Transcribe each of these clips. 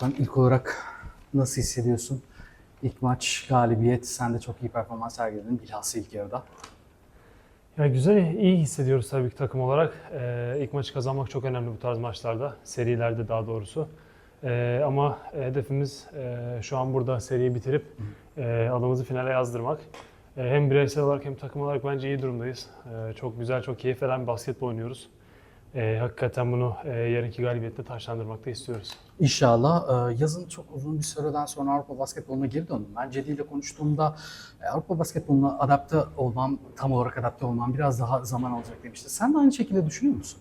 Okan ilk olarak nasıl hissediyorsun? İlk maç galibiyet, sen de çok iyi performans sergiledin bilhassa ilk yarıda. Ya güzel, iyi hissediyoruz tabii ki takım olarak. Ee, ilk maçı kazanmak çok önemli bu tarz maçlarda, serilerde daha doğrusu. Ee, ama hedefimiz e, şu an burada seriyi bitirip e, adımızı finale yazdırmak. E, hem bireysel olarak hem takım olarak bence iyi durumdayız. E, çok güzel, çok keyif veren bir basketbol oynuyoruz. E, hakikaten bunu e, yarınki galibiyette taşlandırmak da istiyoruz. İnşallah. Ee, Yazın çok uzun bir süreden sonra Avrupa basketboluna geri döndüm. Ben Cedi ile konuştuğumda e, Avrupa basketboluna adapte olmam, tam olarak adapte olmam biraz daha zaman alacak demişti. Sen de aynı şekilde düşünüyor musun?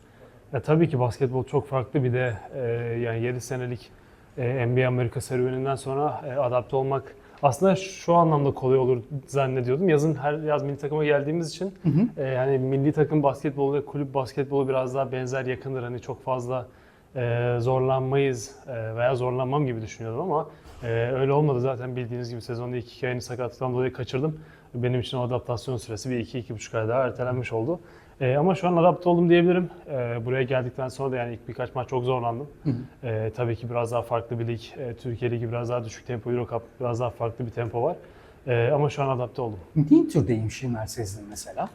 Ya tabii ki basketbol çok farklı bir de e, yani 7 senelik e, NBA Amerika serüveninden sonra e, adapte olmak aslında şu anlamda kolay olur zannediyordum. Yazın her yaz milli takıma geldiğimiz için e, yani milli takım basketbolu ve kulüp basketbolu biraz daha benzer yakındır. Hani çok fazla e, zorlanmayız e, veya zorlanmam gibi düşünüyordum ama e, öyle olmadı zaten bildiğiniz gibi sezonda iki ayını sakatlıktan dolayı kaçırdım. Benim için o adaptasyon süresi bir iki iki buçuk ay daha ertelenmiş oldu. E, ama şu an adapte oldum diyebilirim. E, buraya geldikten sonra da yani ilk birkaç maç çok zorlandım. E, tabii ki biraz daha farklı bir lig. E, Türkiye Ligi biraz daha düşük tempo, Euro Cup biraz daha farklı bir tempo var. E, ama şu an adapte oldum. Ne tür değişimler sezdin mesela?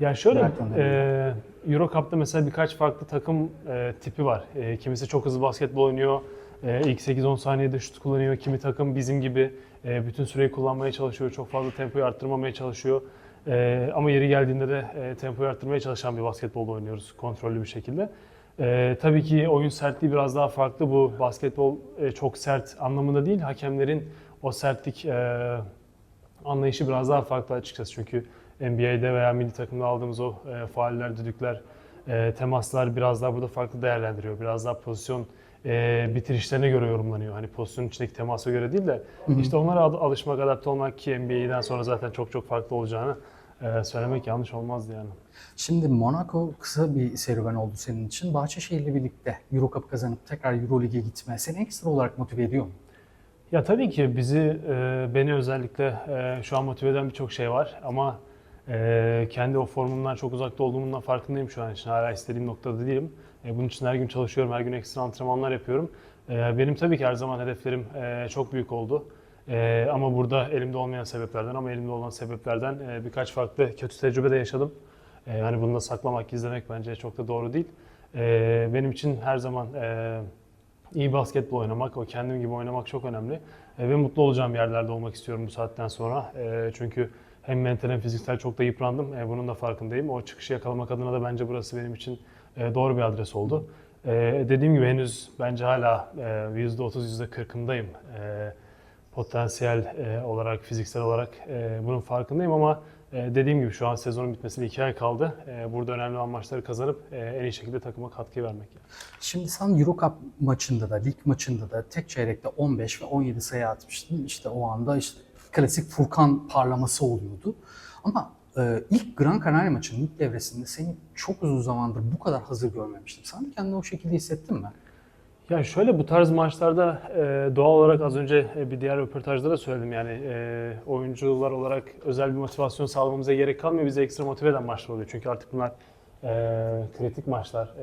Ya şöyle, e, Euro Cup'ta mesela birkaç farklı takım e, tipi var. E, kimisi çok hızlı basketbol oynuyor, e, ilk 8-10 saniyede şut kullanıyor. Kimi takım bizim gibi e, bütün süreyi kullanmaya çalışıyor, çok fazla tempoyu arttırmamaya çalışıyor. E, ama yeri geldiğinde de e, tempoyu arttırmaya çalışan bir basketbol oynuyoruz kontrollü bir şekilde. E, tabii ki oyun sertliği biraz daha farklı. Bu basketbol e, çok sert anlamında değil, hakemlerin o sertlik e, anlayışı biraz daha farklı açıkçası. Çünkü NBA'de veya milli takımda aldığımız o e, fauller, düdükler, e, temaslar biraz daha burada farklı değerlendiriyor. Biraz daha pozisyon e, bitirişlerine göre yorumlanıyor. Hani pozisyonun içindeki temasa göre değil de işte onlara al- alışmak, adapte olmak ki NBA'den sonra zaten çok çok farklı olacağını e, söylemek yanlış olmazdı yani. Şimdi Monaco kısa bir serüven oldu senin için. Bahçeşehir'le birlikte Euro Cup kazanıp tekrar Euro Lig'e gitme seni ekstra olarak motive ediyor mu? Ya tabii ki bizi, e, beni özellikle e, şu an motive eden birçok şey var ama e, kendi o formumdan çok uzakta olduğumun da farkındayım şu an için. Hala istediğim noktada değilim. E, bunun için her gün çalışıyorum, her gün ekstra antrenmanlar yapıyorum. E, benim tabii ki her zaman hedeflerim e, çok büyük oldu. E, ama burada elimde olmayan sebeplerden ama elimde olan sebeplerden e, birkaç farklı kötü tecrübe de yaşadım. E, hani bunu da saklamak, gizlemek bence çok da doğru değil. E, benim için her zaman e, iyi basketbol oynamak, o kendim gibi oynamak çok önemli. E, ve mutlu olacağım yerlerde olmak istiyorum bu saatten sonra. E, çünkü hem mental hem fiziksel çok da yıprandım. E, bunun da farkındayım. O çıkışı yakalamak adına da bence burası benim için e, doğru bir adres oldu. E, dediğim gibi henüz bence hala e, %30, %40'ındayım. E, potansiyel e, olarak, fiziksel olarak e, bunun farkındayım ama e, dediğim gibi şu an sezonun bitmesine iki ay kaldı. E, burada önemli olan maçları kazanıp e, en iyi şekilde takıma katkı vermek. Şimdi sen Euro Cup maçında da, lig maçında da tek çeyrekte 15 ve 17 sayı atmıştın. İşte o anda işte klasik Furkan parlaması oluyordu. Ama e, ilk Gran Canaria maçının ilk devresinde seni çok uzun zamandır bu kadar hazır görmemiştim. Sen de kendini o şekilde hissettin mi? Ya şöyle bu tarz maçlarda e, doğal olarak az önce e, bir diğer röportajda da söyledim yani e, oyuncular olarak özel bir motivasyon sağlamamıza gerek kalmıyor. Bizi ekstra motive eden maçlar oluyor. Çünkü artık bunlar e, kritik maçlar,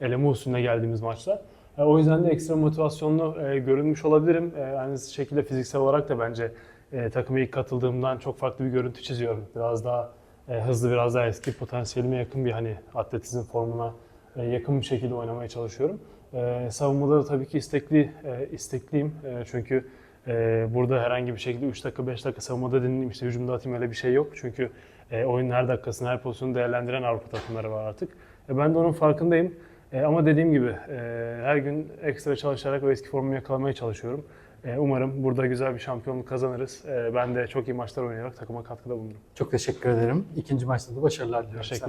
e, eleme usulüne geldiğimiz maçlar. E, o yüzden de ekstra motivasyonlu e, görünmüş olabilirim. E, aynı şekilde fiziksel olarak da bence e, takıma ilk katıldığımdan çok farklı bir görüntü çiziyorum. Biraz daha e, hızlı, biraz daha eski potansiyelime yakın bir hani atletizm formuna e, yakın bir şekilde oynamaya çalışıyorum. E, savunmada da tabii ki istekli e, istekliyim. E, çünkü e, burada herhangi bir şekilde 3 dakika 5 dakika savunmada dinleyeyim işte hücumda atayım öyle bir şey yok. Çünkü e, oyunun her dakikasını her pozisyonu değerlendiren Avrupa takımları var artık. E, ben de onun farkındayım. E, ama dediğim gibi e, her gün ekstra çalışarak o eski formumu yakalamaya çalışıyorum. E, umarım burada güzel bir şampiyonluk kazanırız. E, ben de çok iyi maçlar oynayarak takıma katkıda bulunurum. Çok teşekkür ederim. İkinci maçta da başarılar diliyorum. Teşekkür